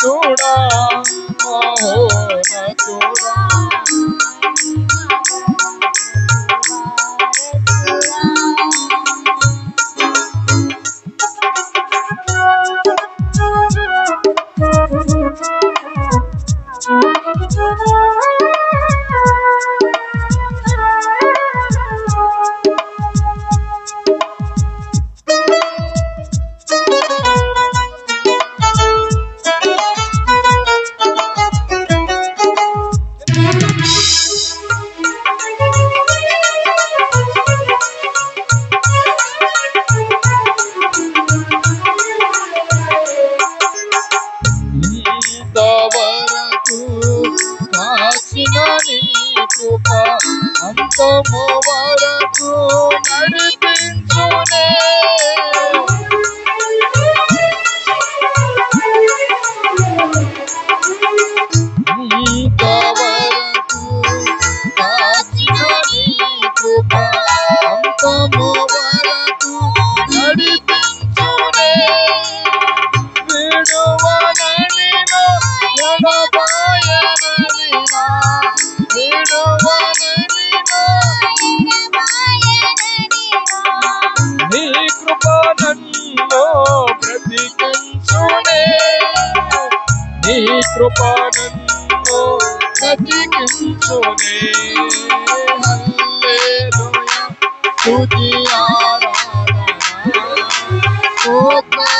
చూడా nothing impossible. To the God.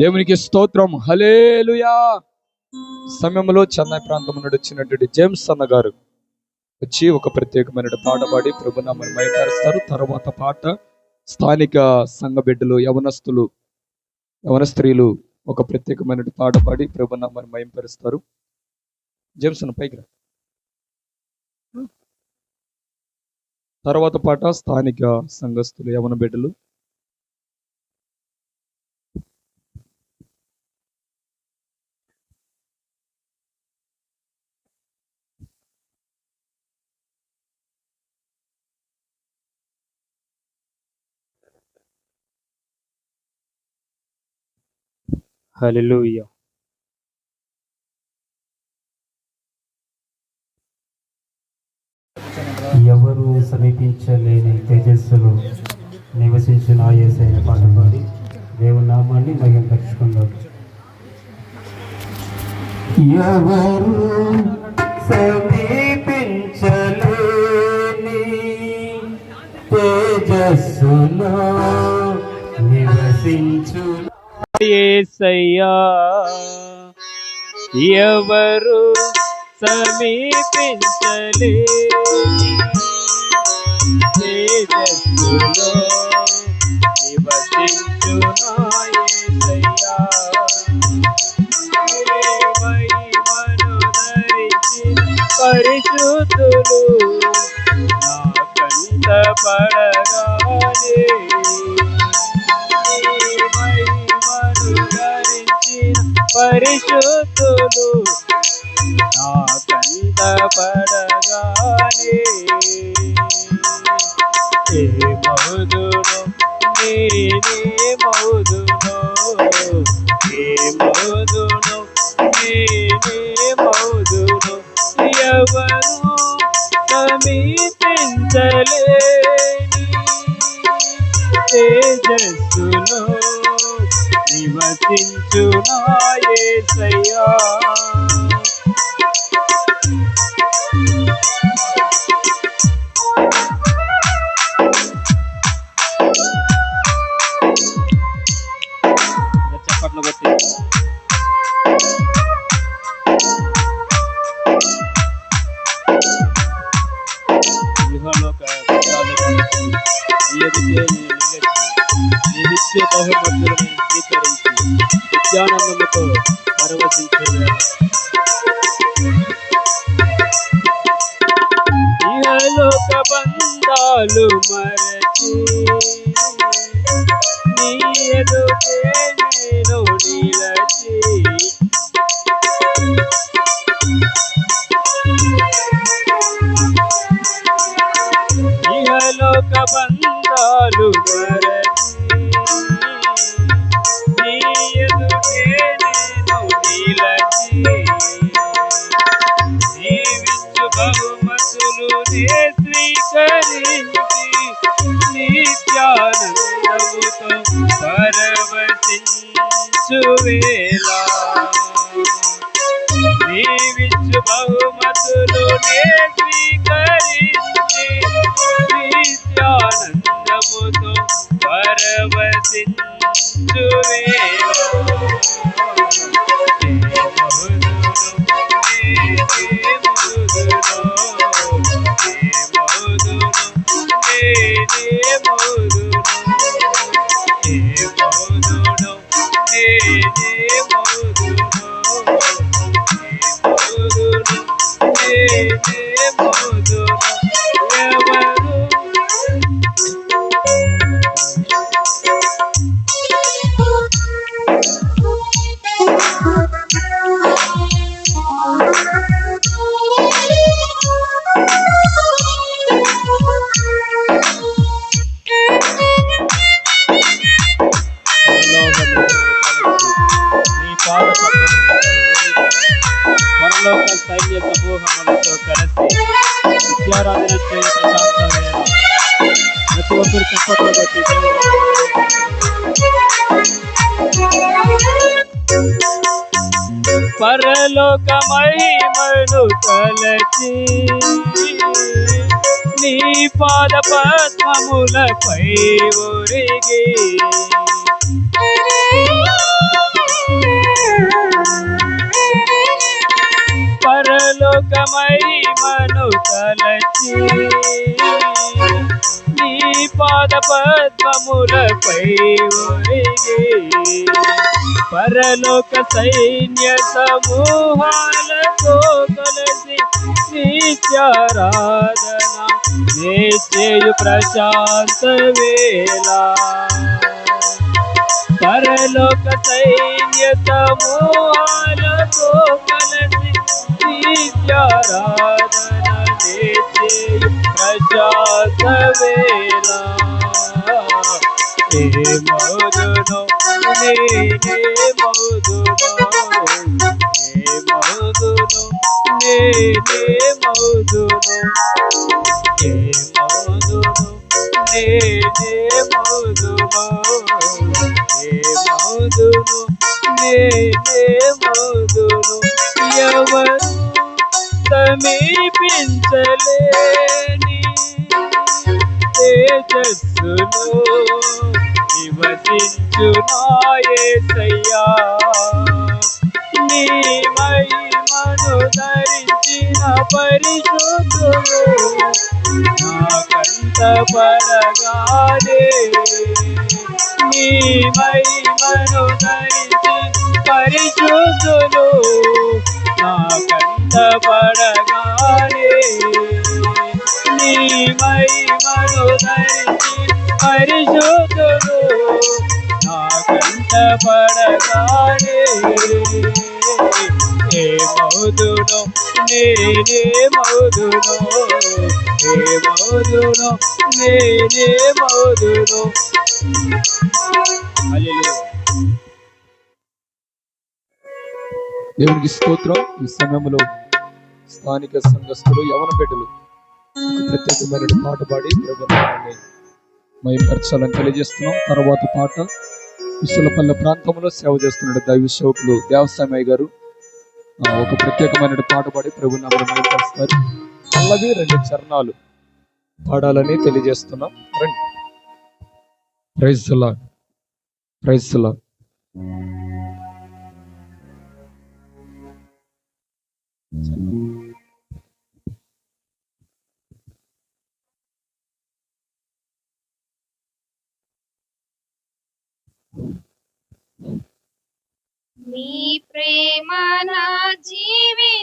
దేవునికి స్తోత్రం. హలేలుయా సమయంలో చెన్నై ప్రాంతం నుండి వచ్చినటువంటి జేమ్స్ అన్న గారు వచ్చి ఒక ప్రత్యేకమైన పాట పాడి ప్రభునామని మైపరుస్తారు తర్వాత పాట స్థానిక సంఘ బిడ్డలు యవనస్తులు యవన స్త్రీలు ఒక ప్రత్యేకమైన పాట పాడి ప్రభునామని మయంపరుస్తారు జేమ్స్ అన్న పైకి రా. తర్వాత పాట స్థానిక సంఘస్థులు యవన బిడ్డలు హలెలుయ ఎవరు సమీపించలేని తేజస్సులు నివసించిన ఏసైన పాట పాడి దేవుని నామాన్ని పరుచుకుందాం ఎవరు సమీపించలేని తేజస్సులో నివసించు ఏసయ్యా. ఎవరు సమీపించలే? పరిశుద్ధులు నా కంట పడగానే పరిశుద్ధులు. నా కంట పడగానే ఏ మౌదును నేనే మౌదును. ఏ మౌదును నేనే మౌదును. ఎవరు సమీపించలేని తేజస్సులో నివసించు నాయసయ్యా చప్పట్లు కొట్టి గృహలోక నిత్య బహుమతులను స్వీకరించి నిత్యానందముతో పరవశించే ఇహలోక బంధాలు మరచి నీ ఎదుటే విద్యారాధన చేయ ప్రతి ఒక్కరు చప్పట్లు నీ పాద పద్మములపై ఒరిగి పరలోక తలచి నీ పాద పద్మములపై ఒరిగి పరలోక సైన్య సమూహాలతో కలిసి నిత్యారాధన నే చేయు ప్రశాంత వేళ. పరలోక సైన్య సమూహాలతో కలిసి నిత్యారాధన నే చేయు ప్రశాంత వేళ ఏ మౌదును నేనే మౌదును ఏ మౌదును నేనే మౌదును నేనే మోదును ఏ మోదును నేనే మోదును ఎవరు సమీపించలేని తేజస్సులో నివసించు నాయసయ్యా నీ మహిమను ధరించిన పరిశుద్ధులు నా కంట పరగాలే నీ మహిమను ధరించి పరిశుద్ధులు నా కంట నీ మహిమను ధరించి పరిశుద్ధులు నా కంట ఏ మౌదును నేనే మౌదును. ఏ మౌదును నేనే మౌదును. దేవునికి స్తోత్రం. ఈ సమయంలో స్థానిక సంఘస్థులు యవన బిడ్డలు ప్రత్యేకమైన పాట పాడి ప్రభుత్వాన్ని మయంపరచాలని తెలియజేస్తున్నాం. తర్వాత పాట విశ్వలపల్లె ప్రాంతంలో సేవ చేస్తున్నాడు దైవ సేవకులు దేవస్వామయ్య గారు ఒక ప్రత్యేకమైన పాట పాడి ప్రభు నామను మయంపరుస్తారు పల్లవి రెండు చరణాలు పాడాలని తెలియజేస్తున్నాం. రండి. ప్రైజ్ ప్రైజ్ లాడ్ నీ ప్రేమ నా జీవితాన్ని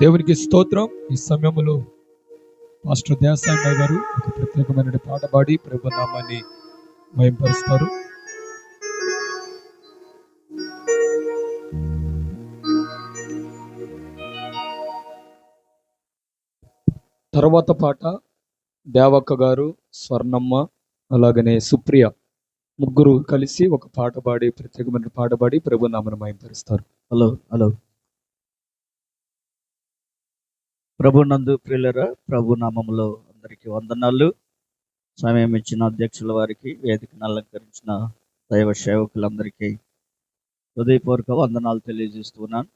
దేవునికి స్తోత్రం. ఈ సమయంలో మాస్టర్ దేవసాయి గారు ఒక ప్రత్యేకమైన పాట పాడి ప్రభు నామాన్ని మయంపరుస్తారు తర్వాత పాట దేవక్క గారు స్వర్ణమ్మ అలాగనే సుప్రియ ముగ్గురు కలిసి ఒక పాట పాడి ప్రత్యేకమైన పాట పాడి ప్రభు నామను మయంపరుస్తారు హలో హలో. ప్రభు నందు ప్రియులరా ప్రభు నామములో అందరికీ వందనాలు. సమయం ఇచ్చిన అధ్యక్షుల వారికి వేదికను అలంకరించిన దైవ సేవకులందరికీ హృదయపూర్వక వందనాలు తెలియజేస్తున్నాను.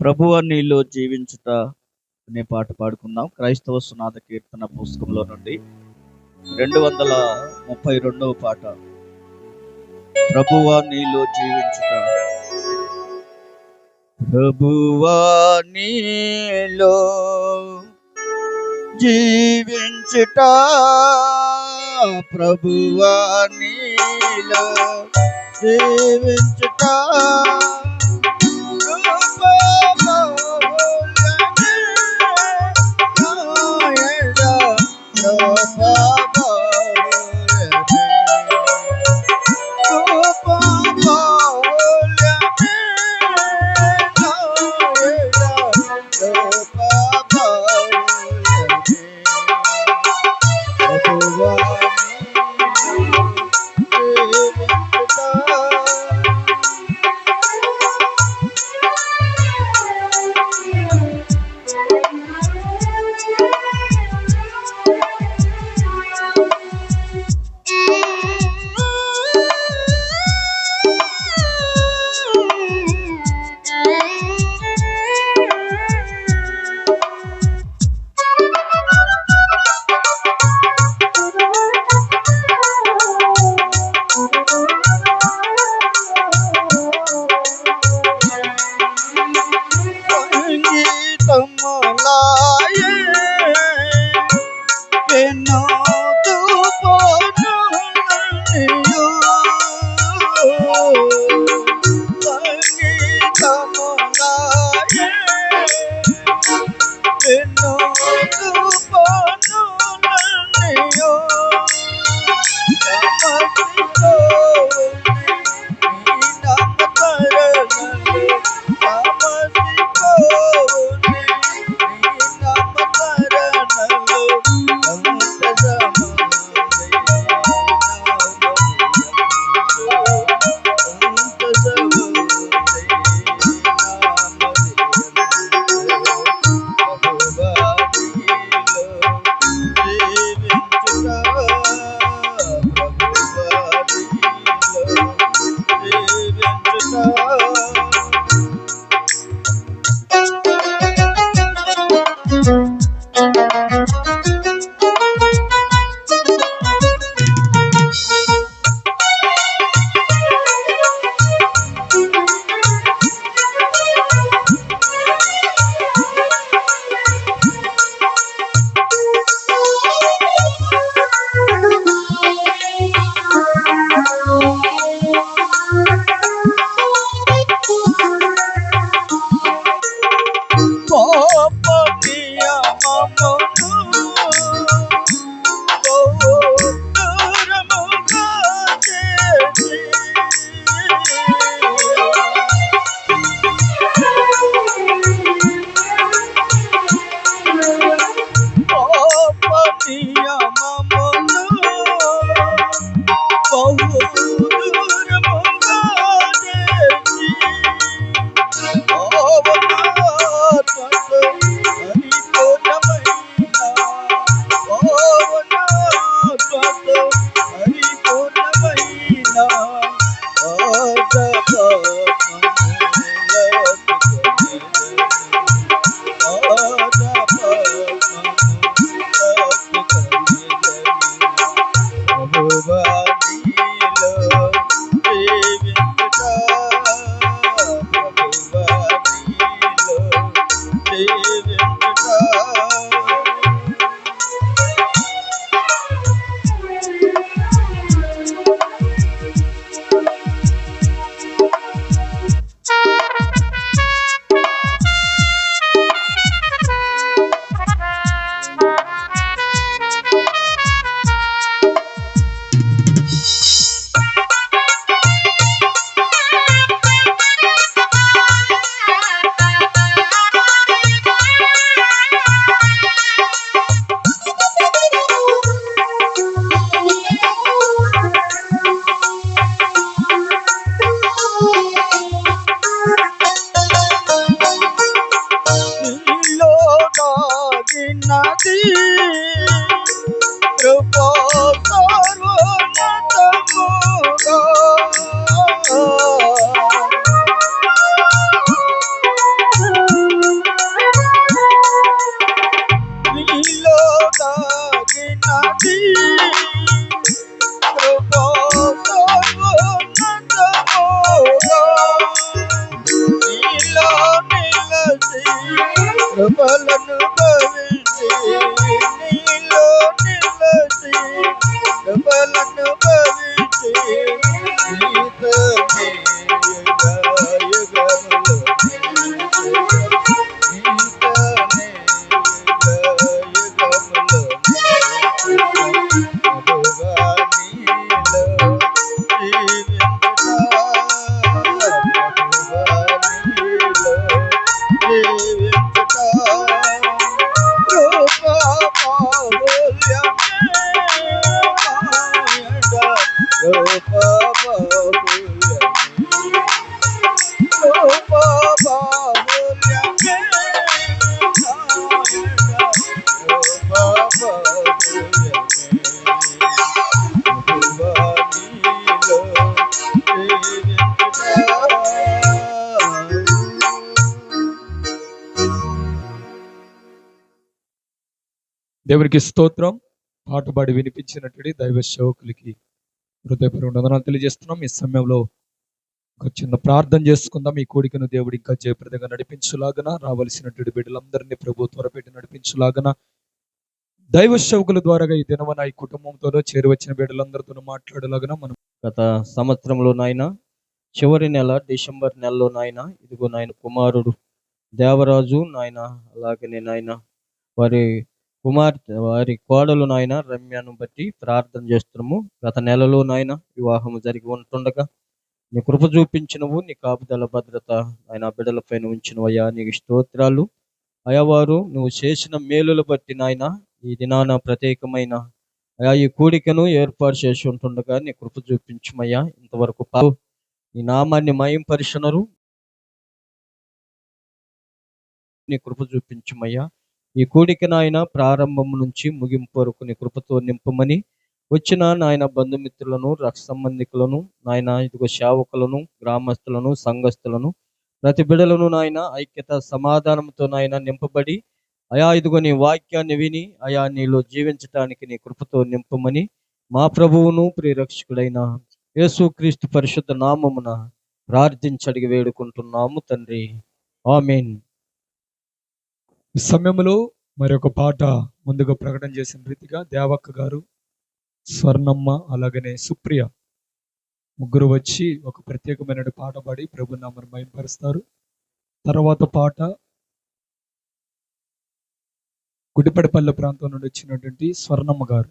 ప్రభు నీలో జీవించుట అనే పాట పాడుకుందాం. క్రైస్తవ సునాద కీర్తన పుస్తకంలో నుండి రెండు వందల ముప్పై రెండవ పాట. ప్రభువా నీలో జీవించుట ప్రభువానిలో జీవించుట ప్రభువానిలో జీవించుట. ప్రభా Thank you. लटवरी गीत में దేవునికి స్తోత్రం. పాటుపాడి వినిపించినటువంటి దైవ సేవకులకి హృదయపూర్వక వందనాలు తెలియజేస్తున్నాం. ఈ సమయంలో ఒక చిన్న ప్రార్థన చేసుకుందాం. ఈ కోడికను దేవుడు ఇంకా జయప్రదంగా నడిపించులాగన రావలసినటువంటి బిడ్డలందరినీ ప్రభు త్వరపెట్టి నడిపించులాగన దైవ సేవకుల ద్వారా ఈ దినమన ఈ కుటుంబంతో చేరువచ్చిన బిడ్డలందరితోనూ బిడ్డలందరితో మాట్లాడేలాగన మనం గత సంవత్సరంలో నాయన చివరి నెల డిసెంబర్ నెలలో నాయన ఇదిగో నాయన కుమారుడు దేవరాజు నాయన అలాగనే నాయన వారి కుమార్తె వారి కోడలు నాయన రమ్యను బట్టి ప్రార్థన చేస్తున్నాము. గత నెలలో నాయన వివాహము జరిగి ఉంటుండగా నీ కృప చూపించినవు నీ కాపుదల భద్రత ఆయన బిడ్డల పైన ఉంచినవయ్యా నీకు స్తోత్రాలు. అయ్యవారు నువ్వు చేసిన మేలులు బట్టి నాయన ఈ దినాన ప్రత్యేకమైన అయా ఈ కూడికను ఏర్పాటు చేసి ఉంటుండగా నీ కృప చూపించమయ్యా. ఇంతవరకు పా- నీ నామాన్ని మయంపరిశనరు నీ కృప చూపించమయ్యా. ఈ కూడిక నాయన ప్రారంభం నుంచి ముగింపు వరకు నీ కృపతో నింపమని వచ్చిన నాయన బంధుమిత్రులను రక్ష సంబంధికులను నాయన ఇదిగో సేవకులను గ్రామస్తులను సంఘస్థులను ప్రతి బిడలను నాయన ఐక్యత సమాధానంతో నాయన నింపబడి అయా ఇదిగో నీ వాక్యాన్ని విని అయా నీలో జీవించటానికి నీ కృపతో నింపమని మా ప్రభువును ప్రియరక్షకుడైన యేసుక్రీస్తు పరిశుద్ధ నామమున ప్రార్థించడిగి వేడుకుంటున్నాము తండ్రి. ఆమెన్. ఈ సమయంలో మరి ఒక పాట ముందుగా ప్రకటన చేసిన రీతిగా దేవక్క గారు స్వర్ణమ్మ అలాగనే సుప్రియ ముగ్గురు వచ్చి ఒక ప్రత్యేకమైన పాట పాడి ప్రభునామను మయంపరుస్తారు తర్వాత పాట గుడిపడిపల్లె ప్రాంతం నుండి వచ్చినటువంటి స్వర్ణమ్మ గారు.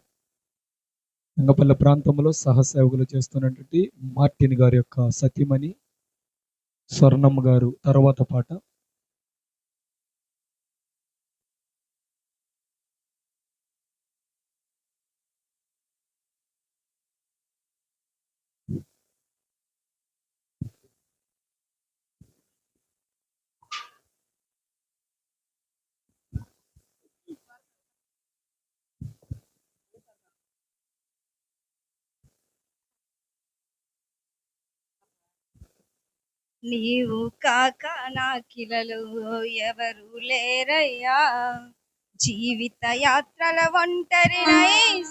రంగపల్లె ప్రాంతంలో సహసేవకులు చేస్తున్నటువంటి మార్టిన్ గారి యొక్క సతీమణి స్వర్ణమ్మ గారు. తర్వాత పాట నీవు కాక నాకిలలో ఎవరు లేరయ్యా? జీవిత యాత్రల ఒంటరినై